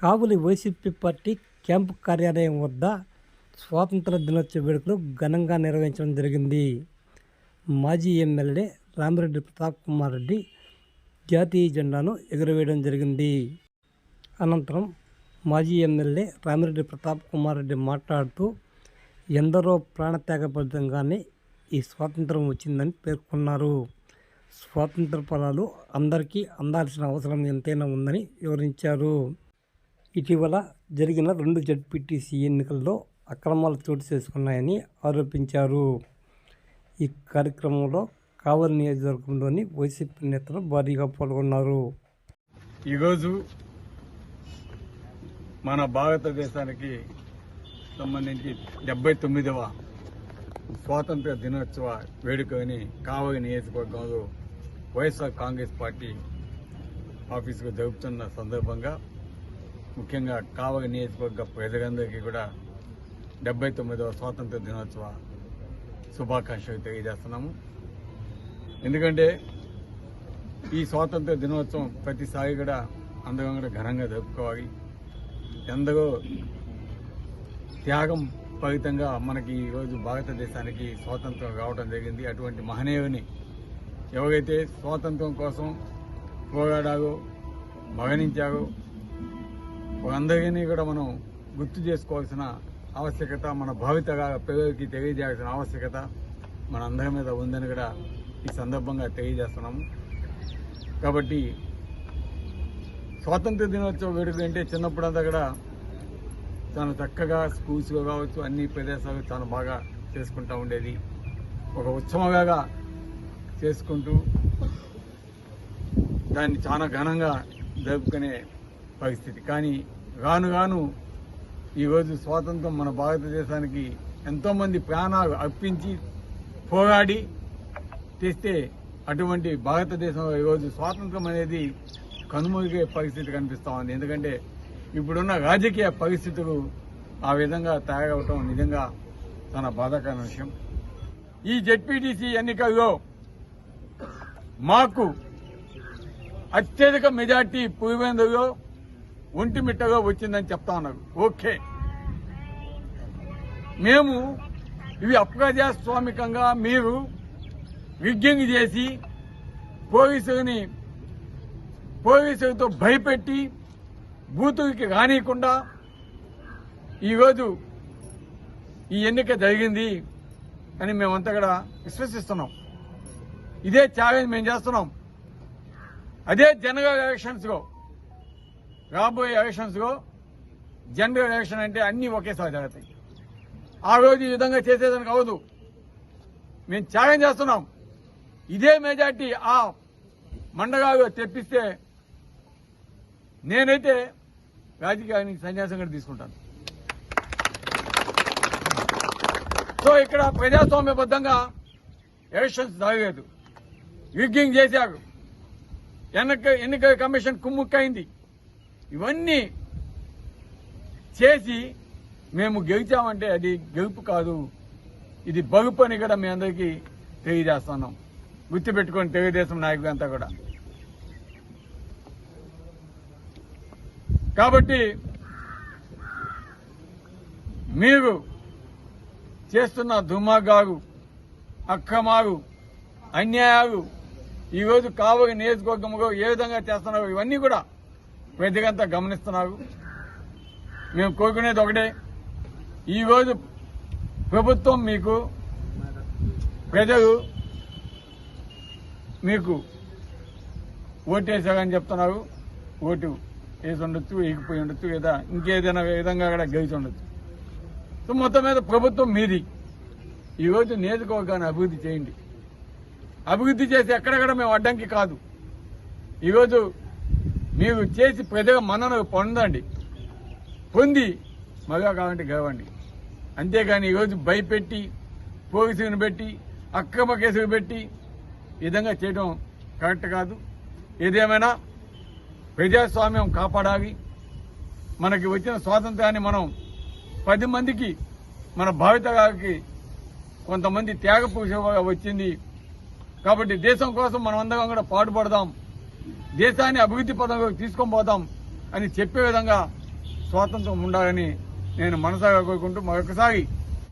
కావులి YCP party camp కార్యాలయం వద్ద స్వాతంత్ర దినోత్సవ వేడుకలు ఘనంగా నిర్వహించడం జరిగింది. మాజీ ఎమ్మెల్యే రామిరెడ్డి ప్రతాప్ కుమార్ రెడ్డి జాతీయ జెండాను ఎగురవేయడం జరిగింది. అనంతరం మాజీ ఎమ్మెల్యే రామిరెడ్డి ప్రతాప్ కుమార్ రెడ్డి మాట్లాడుతూ ఎందరో ప్రాణత్యాగబద్ధంగానే ఈ స్వాతంత్రం వచ్చిందని పేర్కొన్నారు. స్వాతంత్ర ఫలాలు అందరికీ అందాల్సిన అవసరం ఎంతైనా ఉందని వివరించారు. ఇటీవల జరిగిన రెండు జడ్పీటీసీ ఎన్నికల్లో అక్రమాలు చోటు చేసుకున్నాయని ఆరోపించారు. ఈ కార్యక్రమంలో కావలి నియోజకవర్గంలోని వైసీపీ నేతలు భారీగా పాల్గొన్నారు. ఈరోజు మన భారతదేశానికి సంబంధించి డెబ్బై తొమ్మిదవ స్వాతంత్ర దినోత్సవ వేడుకని కావలి నియోజకవర్గంలో వైఎస్ఆర్ కాంగ్రెస్ పార్టీ ఆఫీసుకు జరుపుతున్న సందర్భంగా ముఖ్యంగా కావగ నియోజకవర్గ ప్రజలందరికీ కూడా డెబ్బై తొమ్మిదవ స్వాతంత్ర దినోత్సవ శుభాకాంక్షలు తెలియజేస్తున్నాము. ఎందుకంటే ఈ స్వాతంత్ర దినోత్సవం ప్రతిసారి కూడా అందరం కూడా ఘనంగా జరుపుకోవాలి. ఎందరో త్యాగం ఫలితంగా మనకి ఈరోజు భారతదేశానికి స్వాతంత్రం రావడం జరిగింది. అటువంటి మహనీయుని ఎవరైతే స్వాతంత్రం కోసం పోరాడారో మరణించారో అందరినీ కూడా మనం గుర్తు చేసుకోవాల్సిన ఆవశ్యకత మన భావితగా పిల్లలకి తెలియజేయాల్సిన ఆవశ్యకత మన అందరి మీద ఉందని కూడా ఈ సందర్భంగా తెలియజేస్తున్నాము. కాబట్టి స్వాతంత్ర దినోత్సవ వేడుక అంటే చిన్నప్పుడంతా కూడా చాలా చక్కగా స్కూల్స్లో కావచ్చు అన్ని ప్రదేశాలు చాలా బాగా చేసుకుంటూ ఉండేది. ఒక ఉత్సవంగా చేసుకుంటూ దాన్ని చాలా ఘనంగా జరుపుకునే పరిస్థితి. కానీ రాను రాను ఈరోజు స్వాతంత్రం మన భారతదేశానికి ఎంతోమంది ప్రాణాలు అర్పించి పోరాడి తెస్తే అటువంటి భారతదేశంలో ఈరోజు స్వాతంత్రం అనేది కనుమరుగే పరిస్థితి కనిపిస్తూ ఉంది. ఎందుకంటే ఇప్పుడున్న రాజకీయ పరిస్థితులు ఆ విధంగా తయారవటం నిజంగా చాలా బాధాకరమైన విషయం. ఈ జెడ్పీటీసీ ఎన్నికల్లో మాకు అత్యధిక మెజార్టీ పులివెందులో ఒంటిమిట్టగా వచ్చిందని చెప్తా ఉన్నారు. ఓకే. మేము ఇవి అప్రజాస్వామికంగా మీరు విజ్ఞంగి చేసి పోలీసుని పోలీసులతో భయపెట్టి బూతుకి రానియకుండా ఈరోజు ఈ ఎన్నిక జరిగింది అని మేమంతా కూడా విశ్వసిస్తున్నాం. ఇదే ఛాలెంజ్ మేము చేస్తున్నాం. అదే జనరల్ ఎలక్షన్స్లో రాబోయే ఎలక్షన్స్లో జనరల్ ఎలక్షన్ అంటే అన్నీ ఒకేసారి జరుగుతాయి. ఆ రోజు ఈ విధంగా చేసేదానికి అవదు మేము త్యాగం చేస్తున్నాం. ఇదే మెజార్టీ ఆ మండగాలు తెప్పిస్తే నేనైతే రాజకీయానికి సన్యాసం కూడా తీసుకుంటాను. సో ఇక్కడ ప్రజాస్వామ్యబద్ధంగా ఎలక్షన్స్ జరగలేదు. విగ్గింగ్ చేశారు. ఎన్నిక ఎన్నికల కమిషన్ కుమ్ముక్కైంది. ఇవన్నీ చేసి మేము గెలిచామంటే అది గెలుపు కాదు. ఇది బగుపు అని కూడా మీ అందరికీ తెలియజేస్తున్నాం. గుర్తుపెట్టుకోండి తెలుగుదేశం నాయకుడు అంతా కూడా. కాబట్టి మీరు చేస్తున్న దుమాగాలు అక్రమాలు అన్యాయాలు ఈరోజు కావలి నియోజకవర్గంలో ఏ విధంగా చేస్తున్నారు ఇవన్నీ కూడా ప్రజలంతా గమనిస్తున్నారు మేము కోరుకునేది ఒకటే. ఈరోజు ప్రభుత్వం మీకు ప్రజలు మీకు ఓటేసారని చెప్తున్నారు. ఓటు వేసి ఉండొచ్చు వేగిపోయి ఉండొచ్చు లేదా ఇంకేదైనా విధంగా కూడా గెలిచి ఉండొచ్చు. సో మొత్తం మీద ప్రభుత్వం మీది. ఈరోజు నియోజకవర్గాన్ని అభివృద్ధి చేయండి. అభివృద్ధి చేసి ఎక్కడెక్కడ మేము అడ్డంకి కాదు. ఈరోజు మీరు చేసి ప్రజల మన్నన పొందండి. పొంది మగా కావాలంటే గెలవండి అంతేగాని ఈరోజు భయపెట్టి పోలీసులను పెట్టి అక్రమ కేసులు పెట్టి ఈ విధంగా చేయడం కరెక్ట్ కాదు. ఏదేమైనా ప్రజాస్వామ్యం కాపాడాలి. మనకి వచ్చిన స్వాతంత్రాన్ని మనం పది మందికి మన భావితగాకి కొంతమంది త్యాగ వచ్చింది. కాబట్టి దేశం కోసం మనం అందరం కూడా పాటుపడదాం. దేశాన్ని అభివృద్ధి పదంలోకి తీసుకొని పోదాం అని చెప్పే విధంగా స్వాతంత్రం ఉండాలని నేను మనసాగా కోరుకుంటూ మరొకసారి